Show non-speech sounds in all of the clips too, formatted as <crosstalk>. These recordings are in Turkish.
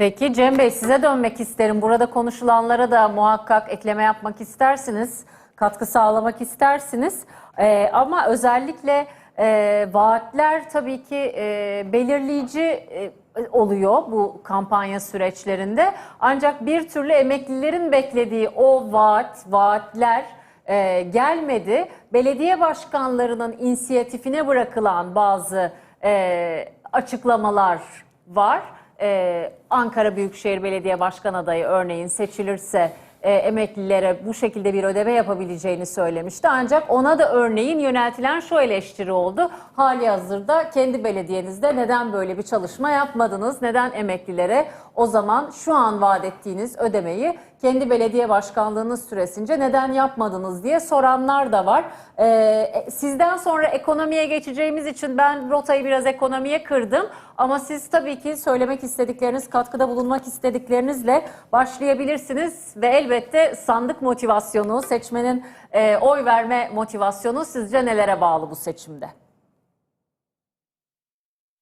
Peki Cem Bey size dönmek isterim. Burada konuşulanlara da muhakkak ekleme yapmak istersiniz. Katkı sağlamak istersiniz. Ee, ama özellikle e, vaatler tabii ki e, belirleyici e, oluyor bu kampanya süreçlerinde. Ancak bir türlü emeklilerin beklediği o vaat, vaatler e, gelmedi. Belediye başkanlarının inisiyatifine bırakılan bazı e, açıklamalar var. Ee, Ankara Büyükşehir Belediye Başkan adayı örneğin seçilirse e, emeklilere bu şekilde bir ödeme yapabileceğini söylemişti. Ancak ona da örneğin yöneltilen şu eleştiri oldu. Hali hazırda kendi belediyenizde neden böyle bir çalışma yapmadınız? Neden emeklilere o zaman şu an vaat ettiğiniz ödemeyi kendi belediye başkanlığınız süresince neden yapmadınız diye soranlar da var. Ee, sizden sonra ekonomiye geçeceğimiz için ben rotayı biraz ekonomiye kırdım. Ama siz tabii ki söylemek istedikleriniz, katkıda bulunmak istediklerinizle başlayabilirsiniz. Ve elbette sandık motivasyonu, seçmenin e, oy verme motivasyonu sizce nelere bağlı bu seçimde?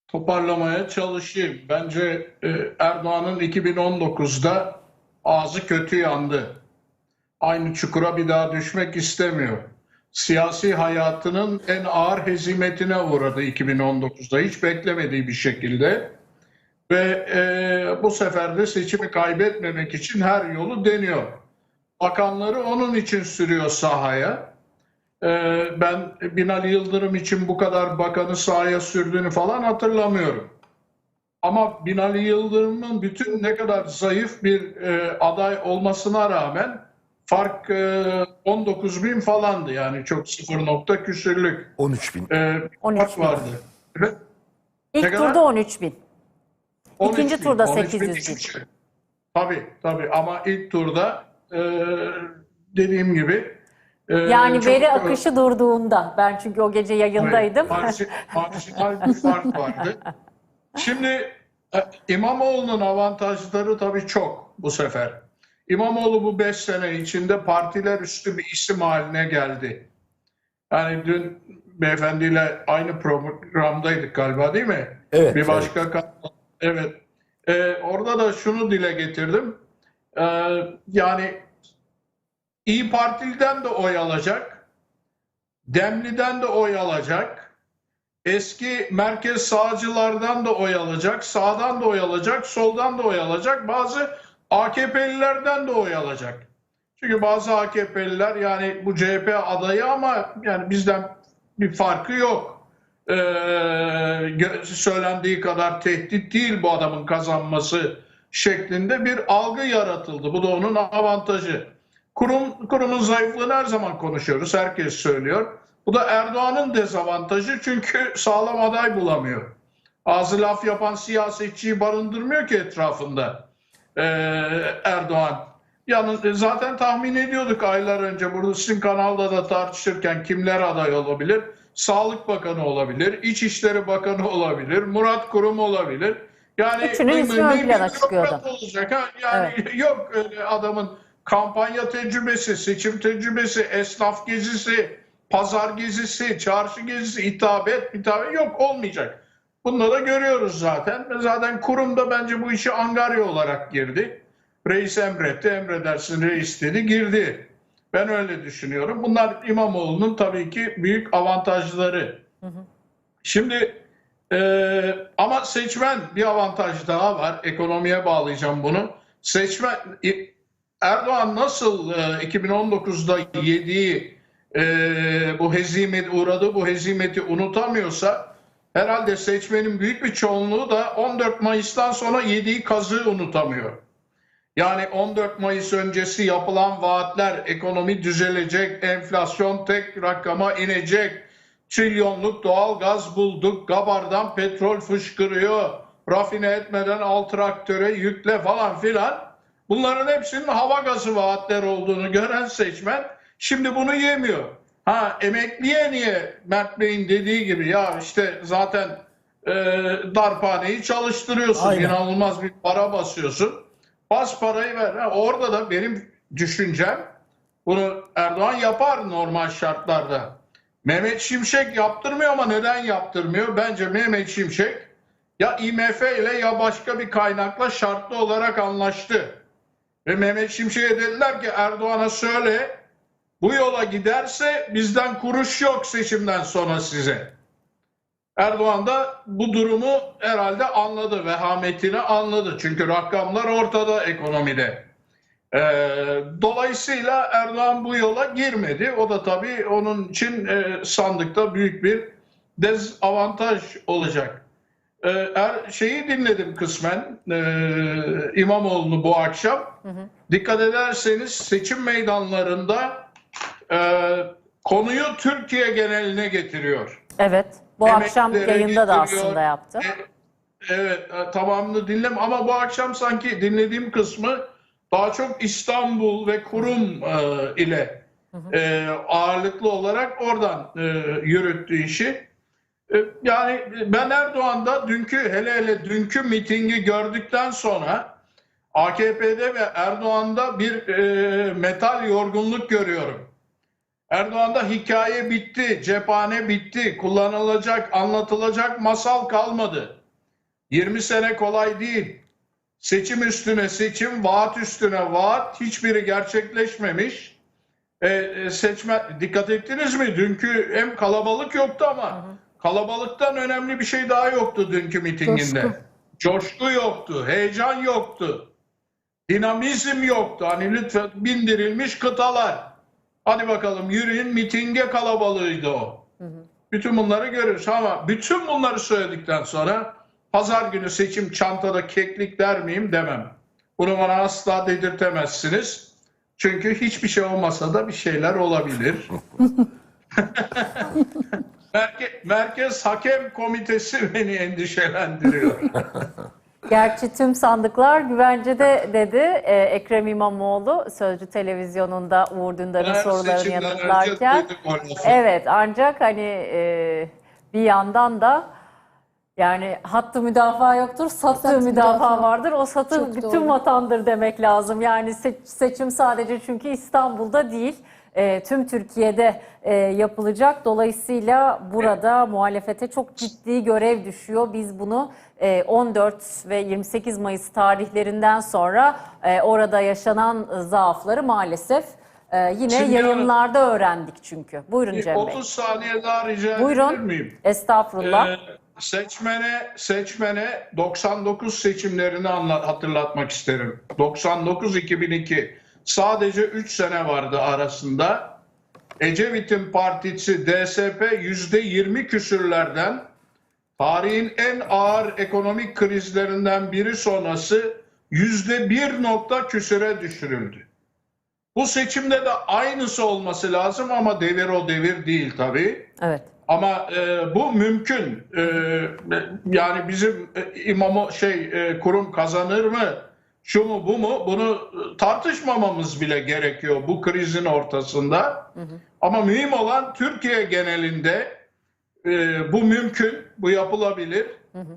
toparlamaya çalışayım. Bence e, Erdoğan'ın 2019'da ağzı kötü yandı. Aynı çukura bir daha düşmek istemiyor. Siyasi hayatının en ağır hezimetine uğradı 2019'da. Hiç beklemediği bir şekilde. Ve e, bu sefer de seçimi kaybetmemek için her yolu deniyor. Bakanları onun için sürüyor sahaya. Ee, ben Binali Yıldırım için bu kadar bakanı sahaya sürdüğünü falan hatırlamıyorum. Ama Binali Yıldırım'ın bütün ne kadar zayıf bir e, aday olmasına rağmen fark e, 19 bin falandı yani çok sıfır nokta küsürlük 13 bin. e, 13 fark bin. vardı. Evet, İlk Ne kadar? turda 13 bin. 13 İkinci bin, turda 13 bin 800 bin. şey. Tabii tabii ama ilk turda e, dediğim gibi e, Yani çok, veri e, akışı durduğunda ben çünkü o gece yayındaydım. Marji- Marjinal bir fark vardı. <laughs> Şimdi e, İmamoğlu'nun avantajları tabii çok bu sefer. İmamoğlu bu beş sene içinde partiler üstü bir isim haline geldi. Yani dün beyefendiyle aynı programdaydık galiba değil mi? Evet, Bir evet. başka kanal. Evet. E, orada da şunu dile getirdim. E, yani İyi Partili'den de oy alacak. Demli'den de oy alacak. Eski merkez sağcılardan da oy alacak. Sağdan da oy alacak. Soldan da oy alacak. Bazı AKP'lilerden de oy alacak. Çünkü bazı AKP'liler yani bu CHP adayı ama yani bizden bir farkı yok. Ee, söylendiği kadar tehdit değil bu adamın kazanması şeklinde bir algı yaratıldı. Bu da onun avantajı. Kurum, kurumun zayıflığını her zaman konuşuyoruz. Herkes söylüyor. Bu da Erdoğan'ın dezavantajı çünkü sağlam aday bulamıyor. Ağzı laf yapan siyasetçiyi barındırmıyor ki etrafında ee, Erdoğan. Yalnız e, zaten tahmin ediyorduk aylar önce burada sizin kanalda da tartışırken kimler aday olabilir? Sağlık Bakanı olabilir, İçişleri Bakanı olabilir, Murat Kurum olabilir. Yani Üçünün ismi ön plana çıkıyordu. Olacak ha? Yani yok öyle adamın kampanya tecrübesi, seçim tecrübesi, esnaf gezisi, pazar gezisi, çarşı gezisi, hitabet, hitabet yok olmayacak. Bunları da görüyoruz zaten. Zaten kurumda bence bu işi angarya olarak girdi. Reis emretti, emredersin reis dedi, girdi. Ben öyle düşünüyorum. Bunlar İmamoğlu'nun tabii ki büyük avantajları. Şimdi e, ama seçmen bir avantaj daha var. Ekonomiye bağlayacağım bunu. Seçmen Erdoğan nasıl e, 2019'da yediği e, bu hezimet uğradı bu hezimeti unutamıyorsa herhalde seçmenin büyük bir çoğunluğu da 14 Mayıs'tan sonra yediği kazığı unutamıyor. Yani 14 Mayıs öncesi yapılan vaatler ekonomi düzelecek, enflasyon tek rakama inecek, trilyonluk doğal gaz bulduk, Gabar'dan petrol fışkırıyor, rafine etmeden al traktöre yükle falan filan. Bunların hepsinin hava gazı vaatler olduğunu gören seçmen şimdi bunu yemiyor. Ha emekliye niye Mert Bey'in dediği gibi ya işte zaten e, darphaneyi çalıştırıyorsun, Aynen. inanılmaz bir para basıyorsun. Bas parayı ver. Ha, orada da benim düşüncem bunu Erdoğan yapar normal şartlarda. Mehmet Şimşek yaptırmıyor ama neden yaptırmıyor? Bence Mehmet Şimşek ya IMF ile ya başka bir kaynakla şartlı olarak anlaştı. Ve Mehmet Şimşek'e dediler ki Erdoğan'a söyle bu yola giderse bizden kuruş yok seçimden sonra size. Erdoğan da bu durumu herhalde anladı, vehametini anladı. Çünkü rakamlar ortada ekonomide. Ee, dolayısıyla Erdoğan bu yola girmedi. O da tabii onun için e, sandıkta büyük bir dezavantaj olacak. Ee, er, şeyi dinledim kısmen e, İmamoğlu'nu bu akşam. Dikkat ederseniz seçim meydanlarında e, konuyu Türkiye geneline getiriyor. Evet. Bu akşam Emeklilere yayında da getiriyor. aslında yaptı. E, Evet, e, tamamını dinlem ama bu akşam sanki dinlediğim kısmı daha çok İstanbul ve kurum e, ile e, ağırlıklı olarak oradan e, yürüttü işi. E, yani ben Erdoğan'da dünkü hele hele dünkü mitingi gördükten sonra AKP'de ve Erdoğan'da bir e, metal yorgunluk görüyorum. Erdoğan'da hikaye bitti, cephane bitti, kullanılacak, anlatılacak masal kalmadı. 20 sene kolay değil. Seçim üstüne seçim, vaat üstüne vaat, hiçbiri gerçekleşmemiş. E, e, seçmen dikkat ettiniz mi? Dünkü hem kalabalık yoktu ama kalabalıktan önemli bir şey daha yoktu dünkü mitinginde. Coşku. Coşku yoktu, heyecan yoktu. Dinamizm yoktu. Hani lütfen bindirilmiş kıtalar. Hadi bakalım yürüyün mitinge kalabalığıydı o. Bütün bunları görürüz ama bütün bunları söyledikten sonra pazar günü seçim çantada keklik der miyim demem. Bunu bana asla dedirtemezsiniz. Çünkü hiçbir şey olmasa da bir şeyler olabilir. <laughs> Merke- Merkez Hakem Komitesi beni endişelendiriyor. <laughs> Gerçi tüm sandıklar güvencede dedi e, Ekrem İmamoğlu Sözcü Televizyonunda Uğur Dündar'ın Her sorularını seçimden önce yanıtlarken. duyduk o lafı. Evet ancak hani e, bir yandan da yani hattı müdafaa yoktur, Satı müdafaa müdafaa. vardır. O satı Çok bütün doğru. vatandır demek lazım. Yani se- seçim sadece çünkü İstanbul'da değil, e, tüm Türkiye'de e, yapılacak. Dolayısıyla burada muhalefete çok ciddi görev düşüyor. Biz bunu e, 14 ve 28 Mayıs tarihlerinden sonra e, orada yaşanan zaafları maalesef e, yine Şimdi yayınlarda öğrendik çünkü. Buyurun Cem Bey. 30 saniye daha rica edebilir Buyurun. miyim? Estağfurullah. Ee, seçmene seçmene 99 seçimlerini anla- hatırlatmak isterim. 99-2002 sadece 3 sene vardı arasında. Ecevit'in partisi DSP yüzde 20 küsürlerden tarihin en ağır ekonomik krizlerinden biri sonrası yüzde bir nokta küsüre düşürüldü. Bu seçimde de aynısı olması lazım ama devir o devir değil tabii. Evet. Ama e, bu mümkün. E, yani bizim e, imamı şey e, kurum kazanır mı? Şu mu bu mu? Bunu e, tartışmamamız bile gerekiyor bu krizin ortasında. Ama mühim olan Türkiye genelinde e, bu mümkün, bu yapılabilir.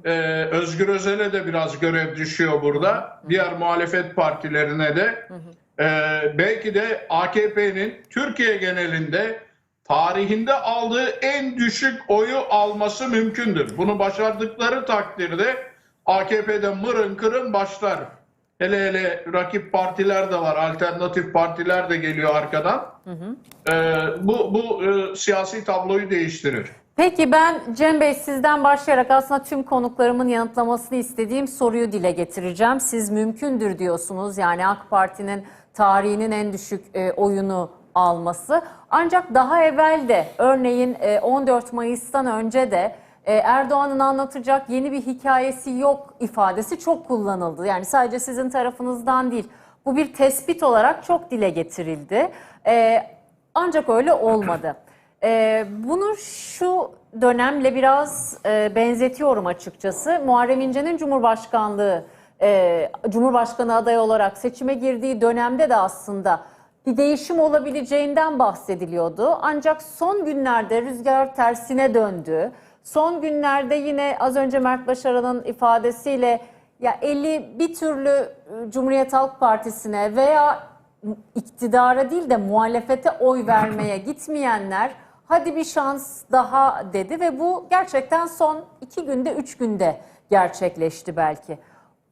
E, Özgür Özel'e de biraz görev düşüyor burada. Diğer muhalefet partilerine de. E, belki de AKP'nin Türkiye genelinde tarihinde aldığı en düşük oyu alması mümkündür. Bunu başardıkları takdirde AKP'de mırın kırın başlar. Hele hele rakip partiler de var, alternatif partiler de geliyor arkadan. E, bu bu e, siyasi tabloyu değiştirir. Peki ben Cem Bey sizden başlayarak aslında tüm konuklarımın yanıtlamasını istediğim soruyu dile getireceğim. Siz mümkündür diyorsunuz yani AK Parti'nin tarihinin en düşük e, oyunu alması. Ancak daha evvel de örneğin e, 14 Mayıs'tan önce de e, Erdoğan'ın anlatacak yeni bir hikayesi yok ifadesi çok kullanıldı. Yani sadece sizin tarafınızdan değil. Bu bir tespit olarak çok dile getirildi. E, ancak öyle olmadı. Ee, bunu şu dönemle biraz e, benzetiyorum açıkçası. Muharrem İnce'nin Cumhurbaşkanlığı, e, Cumhurbaşkanı adayı olarak seçime girdiği dönemde de aslında bir değişim olabileceğinden bahsediliyordu. Ancak son günlerde rüzgar tersine döndü. Son günlerde yine az önce Mert Başaran'ın ifadesiyle ya eli bir türlü e, Cumhuriyet Halk Partisi'ne veya iktidara değil de muhalefete oy vermeye <laughs> gitmeyenler hadi bir şans daha dedi ve bu gerçekten son iki günde üç günde gerçekleşti belki.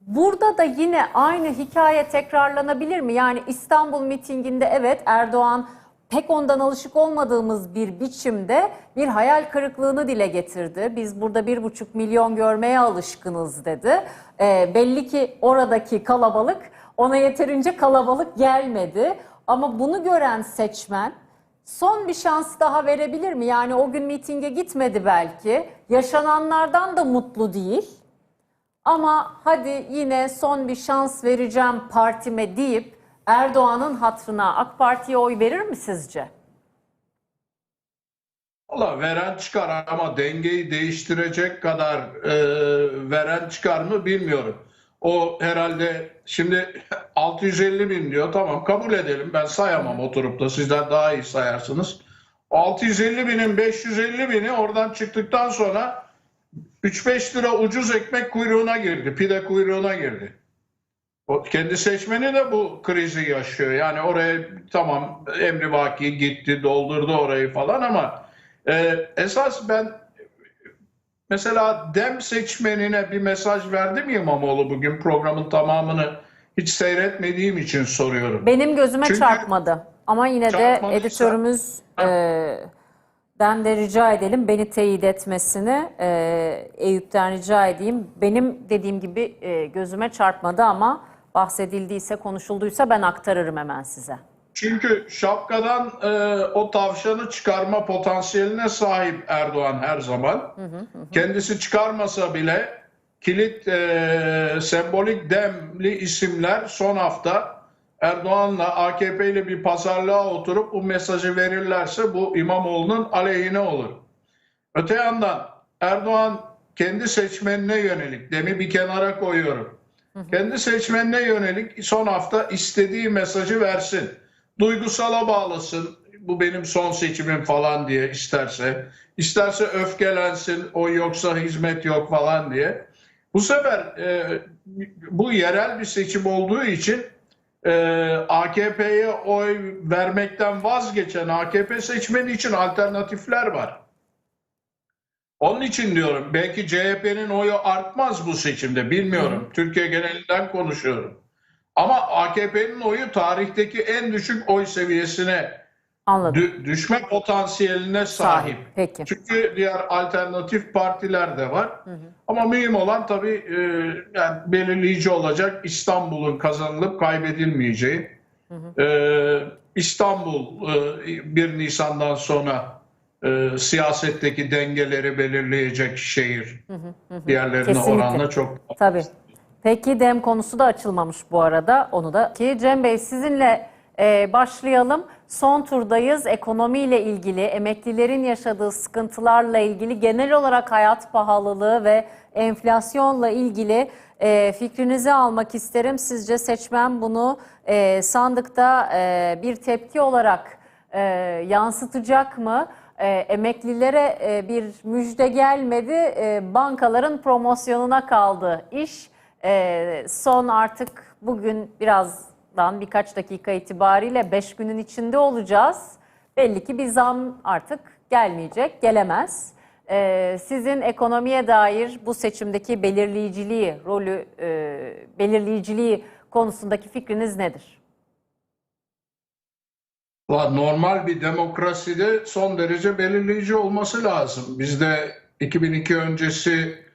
Burada da yine aynı hikaye tekrarlanabilir mi? Yani İstanbul mitinginde evet Erdoğan pek ondan alışık olmadığımız bir biçimde bir hayal kırıklığını dile getirdi. Biz burada bir buçuk milyon görmeye alışkınız dedi. Ee, belli ki oradaki kalabalık ona yeterince kalabalık gelmedi. Ama bunu gören seçmen son bir şans daha verebilir mi? Yani o gün mitinge gitmedi belki. Yaşananlardan da mutlu değil. Ama hadi yine son bir şans vereceğim partime deyip Erdoğan'ın hatrına AK Parti'ye oy verir mi sizce? Valla veren çıkar ama dengeyi değiştirecek kadar e, veren çıkar mı bilmiyorum. O herhalde şimdi <laughs> 650 bin diyor tamam kabul edelim ben sayamam oturup da sizler daha iyi sayarsınız. 650 binin 550 bini oradan çıktıktan sonra 3-5 lira ucuz ekmek kuyruğuna girdi, pide kuyruğuna girdi. O kendi seçmeni de bu krizi yaşıyor. Yani oraya tamam Emri Vaki gitti, doldurdu orayı falan ama e, esas ben mesela dem seçmenine bir mesaj verdi mi İmamoğlu bugün programın tamamını hiç seyretmediğim için soruyorum. Benim gözüme Çünkü- çarpmadı. Ama yine de editörümüz Ha. e, den de rica edelim beni teyit etmesini e, Eyüp'ten rica edeyim. Benim dediğim gibi e, gözüme çarpmadı ama bahsedildiyse konuşulduysa ben aktarırım hemen size. Çünkü şapkadan e, o tavşanı çıkarma potansiyeline sahip Erdoğan her zaman. Kendisi çıkarmasa bile kilit e, sembolik demli isimler son hafta Erdoğan'la AKP ile bir pazarlığa oturup bu mesajı verirlerse bu İmamoğlu'nun aleyhine olur. Öte yandan Erdoğan kendi seçmenine yönelik, demi bir kenara koyuyorum. Kendi seçmenine yönelik son hafta istediği mesajı versin. Duygusala bağlasın. Bu benim son seçimim falan diye isterse. İsterse öfkelensin. O yoksa hizmet yok falan diye. Bu sefer e, bu yerel bir seçim olduğu için e, AKP'ye oy vermekten vazgeçen AKP seçmeni için alternatifler var. Onun için diyorum belki CHP'nin oyu artmaz bu seçimde bilmiyorum. Türkiye genelinden konuşuyorum. Ama AKP'nin oyu tarihteki en düşük oy seviyesine Anladım. dü- düşme potansiyeline sahip. Peki. Çünkü diğer alternatif partiler de var. Ama mühim olan tabii e, yani belirleyici olacak İstanbul'un kazanılıp kaybedilmeyeceği. E, İstanbul e, 1 Nisan'dan sonra e, siyasetteki dengeleri belirleyecek şehir. Diğerlerine Kesinlikle. oranla çok Tabii. Peki dem konusu da açılmamış bu arada. Onu da ki Cem Bey sizinle e, başlayalım. Son turdayız. Ekonomiyle ilgili, emeklilerin yaşadığı sıkıntılarla ilgili, genel olarak hayat pahalılığı ve enflasyonla ilgili e, fikrinizi almak isterim. Sizce seçmen bunu e, sandıkta e, bir tepki olarak e, yansıtacak mı? E, emeklilere e, bir müjde gelmedi, e, bankaların promosyonuna kaldı iş. E, son artık bugün birazdan birkaç dakika itibariyle 5 günün içinde olacağız. Belli ki bir zam artık gelmeyecek, gelemez. E, sizin ekonomiye dair bu seçimdeki belirleyiciliği, rolü, e, belirleyiciliği konusundaki fikriniz nedir? Normal bir demokraside son derece belirleyici olması lazım. Bizde 2002 öncesi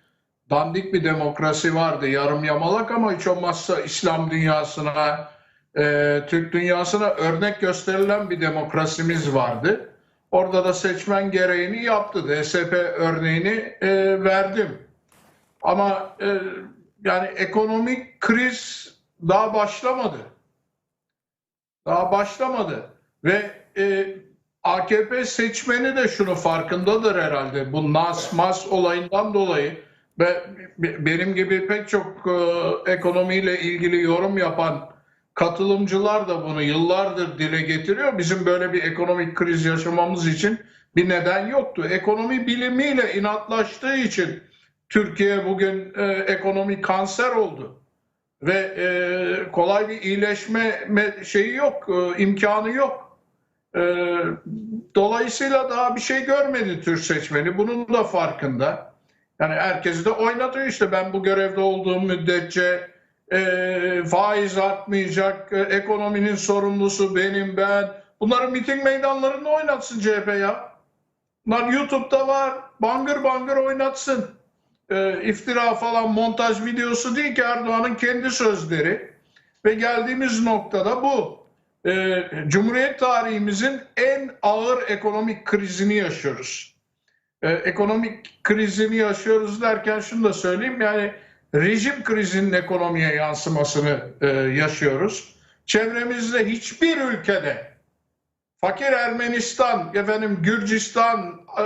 dandik bir demokrasi vardı. Yarım yamalak ama hiç olmazsa İslam dünyasına, e, Türk dünyasına örnek gösterilen bir demokrasimiz vardı. Orada da seçmen gereğini yaptı. DSP örneğini e, verdim. Ama e, yani ekonomik kriz daha başlamadı. Daha başlamadı. Ve e, AKP seçmeni de şunu farkındadır herhalde. Bu nas mas olayından dolayı ve be- benim gibi pek çok e, ekonomiyle ilgili yorum yapan katılımcılar da bunu yıllardır dile getiriyor. Bizim böyle bir ekonomik kriz yaşamamız için bir neden yoktu. Ekonomi bilimiyle inatlaştığı için Türkiye bugün e, ekonomik kanser oldu ve e, kolay bir iyileşme me- şeyi yok, e, imkanı yok. E, dolayısıyla daha bir şey görmedi Türk seçmeni. Bunun da farkında. Yani herkesi de oynatıyor işte ben bu görevde olduğum müddetçe e, faiz artmayacak, e, ekonominin sorumlusu benim ben. Bunları miting meydanlarında oynatsın CHP ya. Bunlar YouTube'da var. Bangır bangır oynatsın. E, iftira falan montaj videosu değil ki Erdoğan'ın kendi sözleri. Ve geldiğimiz noktada bu. E, Cumhuriyet tarihimizin en ağır ekonomik krizini yaşıyoruz. E, ekonomik krizini yaşıyoruz derken şunu da söyleyeyim yani rejim krizinin ekonomiye yansımasını e, yaşıyoruz. Çevremizde hiçbir ülkede fakir Ermenistan, efendim Gürcistan, e,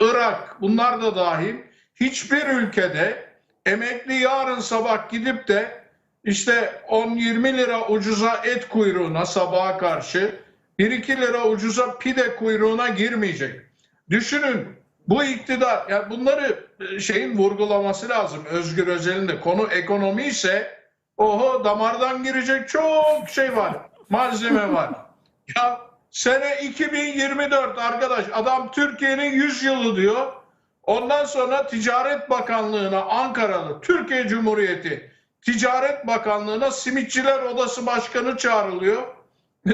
Irak bunlar da dahil hiçbir ülkede emekli yarın sabah gidip de işte 10-20 lira ucuza et kuyruğuna sabaha karşı 1-2 lira ucuza pide kuyruğuna girmeyecek. Düşünün bu iktidar yani bunları e, şeyin vurgulaması lazım. Özgür Özel'in de konu ekonomi ise oho damardan girecek çok şey var. Malzeme var. <laughs> Ya sene 2024 arkadaş adam Türkiye'nin 100 yılı diyor. Ondan sonra Ticaret Bakanlığı'na Ankaralı Türkiye Cumhuriyeti Ticaret Bakanlığı'na Simitçiler Odası Başkanı çağrılıyor.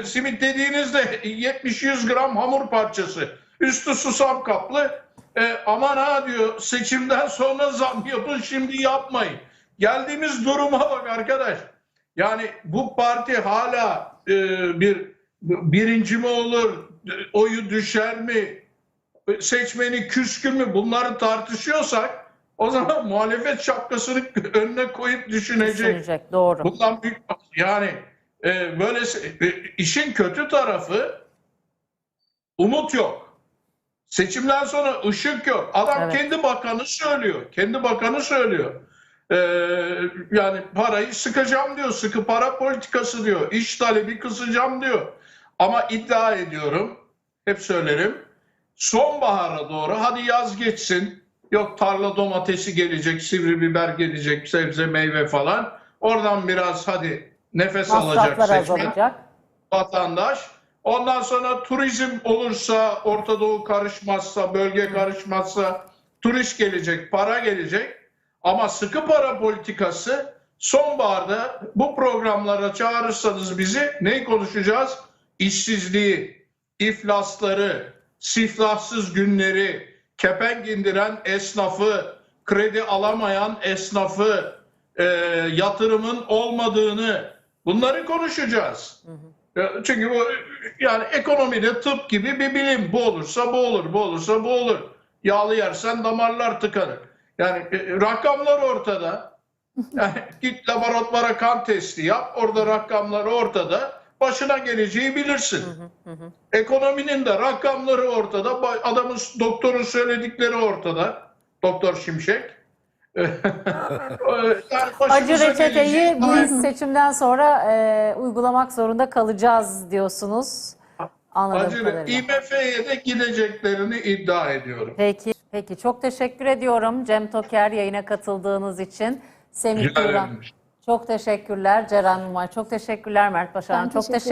Simit dediğinizde 70-100 gram hamur parçası. Üstü susam kaplı. E, aman ha diyor seçimden sonra zam yapın şimdi yapmayın. Geldiğimiz duruma bak arkadaş. Yani bu parti hala e, bir birinci mi olur, oyu düşer mi, seçmeni küskün mü bunları tartışıyorsak o zaman <laughs> muhalefet şapkasını önüne koyup düşünecek. Düşünecek, doğru. Bundan büyük yani e, böyle e, işin kötü tarafı umut yok. Seçimden sonra ışık yok. Adam Evet. kendi bakanı söylüyor. Kendi bakanı söylüyor. E, yani parayı sıkacağım diyor. Sıkı para politikası diyor. İş talebi kısacağım diyor. Ama iddia ediyorum. Hep söylerim. Sonbahara doğru hadi yaz geçsin. Yok tarla domatesi gelecek, sivri biber gelecek, sebze meyve falan. Oradan biraz hadi nefes alacak Masraflar seçmen, azalacak. vatandaş. Ondan sonra turizm olursa, Orta Doğu karışmazsa, bölge karışmazsa turist gelecek, para gelecek. Ama sıkı para politikası sonbaharda bu programlara çağırırsanız bizi neyi konuşacağız? İşsizliği, iflasları, siftahsız günleri, kepenk indiren esnafı, kredi alamayan esnafı, e, yatırımın olmadığını bunları konuşacağız. Ya, Çünkü bu yani ekonomide tıp gibi bir bilim. Bu olursa bu olur, bu olursa bu olur. Yağlı yersen damarlar tıkanır. Yani e, rakamlar ortada. <laughs> Yani git laboratuvara kan testi yap. Orada rakamlar ortada. Başına geleceği bilirsin. Ekonominin de rakamları ortada. Adamın doktorun söyledikleri ortada. Doktor Şimşek. <laughs> yani Acı reçeteyi biz seçimden sonra e, uygulamak zorunda kalacağız diyorsunuz. Anladığım Acı kadarıyla. IMF'ye de gideceklerini iddia ediyorum. Peki, peki çok teşekkür ediyorum Cem Toker yayına katıldığınız için. Semih ederim. Çok teşekkürler. Ceren Numay, çok teşekkürler. Mert Başaran, Ben çok teşekkür